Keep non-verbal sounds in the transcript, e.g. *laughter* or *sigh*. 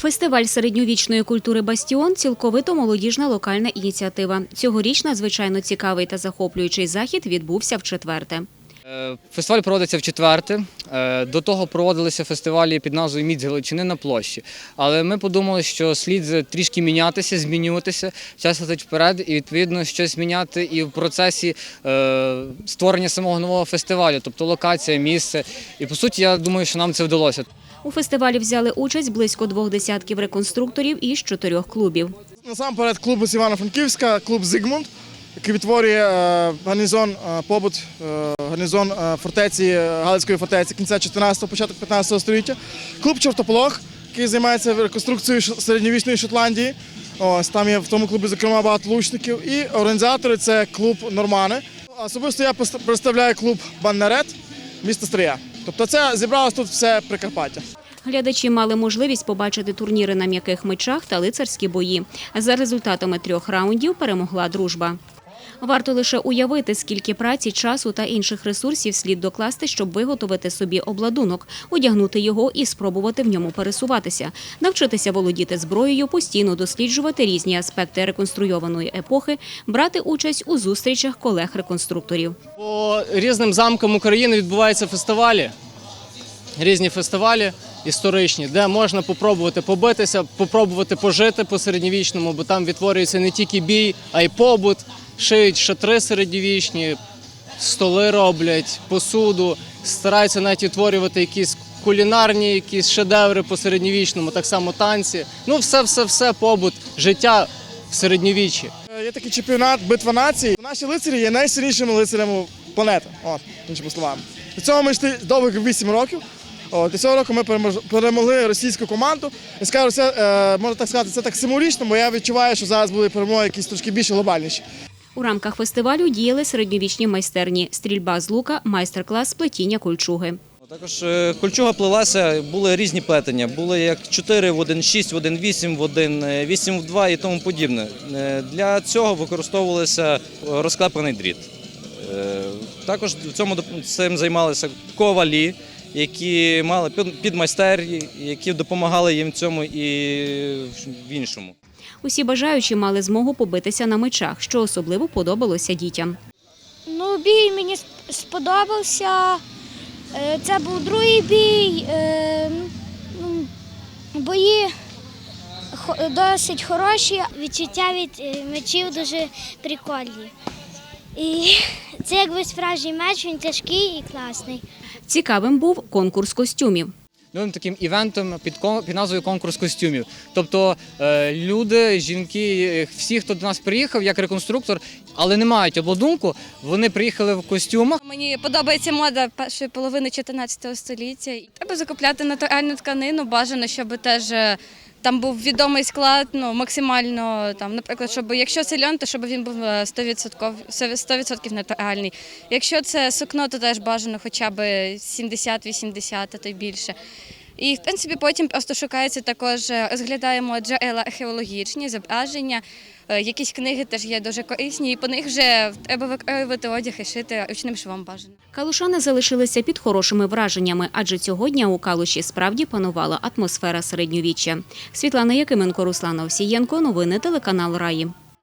Фестиваль середньовічної культури Бастіон цілковито молодіжна локальна ініціатива. Цьогоріч надзвичайно цікавий та захоплюючий захід відбувся в четверте. Е, Фестиваль проводиться в четверте. Е, До того проводилися фестивалі під назвою Міць Галичини на площі. Але ми подумали, що слід трішки мінятися, змінюватися, час летить вперед і відповідно щось міняти і в процесі е, створення самого нового фестивалю, тобто локація, місце. І по суті, я думаю, що нам це вдалося. У фестивалі взяли участь близько двох десятків реконструкторів із чотирьох клубів. Насамперед клуб з Івано-Франківська, клуб Зигмунд, який відтворює е, гарнізон, е, побут, е, гарнізон фортеці, Галицької фортеці кінця 14-го, початок 15-го століття. Клуб Чортополох, який займається реконструкцією середньовічної Шотландії. Ось там є в тому клубі, зокрема, багато лучників. І організатори це клуб Нормани. Особисто я представляю клуб Баннерет міста Стрия. Тобто це зібралось тут все Прикарпаття. Глядачі мали можливість побачити турніри на м'яких мечах та лицарські бої. За результатами трьох раундів перемогла дружба. Варто лише уявити, скільки праці, часу та інших ресурсів слід докласти, щоб виготовити собі обладунок, одягнути його і спробувати в ньому пересуватися, навчитися володіти зброєю, постійно досліджувати різні аспекти реконструйованої епохи, брати участь у зустрічах колег-реконструкторів. По різним замкам України відбуваються фестивалі, різні фестивалі історичні, де можна попробувати побитися, попробувати пожити по середньовічному, бо там відтворюється не тільки бій, а й побут, шиють шатри середньовічні, столи роблять, посуду, стараються навіть відтворювати якісь кулінарні якісь шедеври по середньовічному, так само танці. Ну, все, все, все, побут, життя в середньовіччі. Е, Є такий чемпіонат битва націй. Наші лицарі є найсильнішими лицарями планети. От, іншими словами. До цього ми йшли довгих 8 років. От, і цього року ми перемож- перемогли російську команду. І скажу, це е, можна так сказати, це так символічно, бо я відчуваю, що зараз будуть перемоги якісь трошки більш глобальніші. У рамках фестивалю діяли середньовічні майстерні, стрільба з лука, майстер-клас плетіння кольчуги. Також е, кольчуга плелася, були різні плетення. Були як 4 в 1, 6 в 1, 8 в 1, е, 8 в 2 і тому подібне. Е, Для цього використовувався розклепаний дріт. Е, Також в цьому цим займалися ковалі, які мали під- підмайстерні, які допомагали їм в цьому і в іншому. Усі бажаючі мали змогу побитися на мечах, що особливо подобалося дітям. Ну, бій мені сподобався. Е, Це був другий бій. Е, ну, Бої досить хороші. Відчуття від е, мечів дуже прикольні. І *laughs* це якби справжній меч, він тяжкий і класний. Цікавим був конкурс костюмів. новим таким івентом під, під назвою конкурс костюмів. Тобто е, люди, жінки, всі, хто до нас приїхав як реконструктор, але не мають обладунку, вони приїхали в костюмах. Мені подобається мода першої половини 14 століття. Треба закупляти натуральну тканину. Бажано, щоб теж е, там був відомий склад, ну максимально там, наприклад, щоб якщо це льон, то щоб він був е, 100%, 100% натуральний. Якщо це сукно, то теж бажано хоча б 70-80, а то й більше. І в принципі потім просто шукається також, е, розглядаємо джерела археологічні, зображення. Е, Якісь книги теж є дуже корисні, і по них вже треба викроювати одяг і шити ручним швом бажано. Калушани залишилися під хорошими враженнями, адже цього дня у Калуші справді панувала атмосфера середньовіччя. Світлана Якименко, Руслана Овсієнко. Новини телеканал Раї.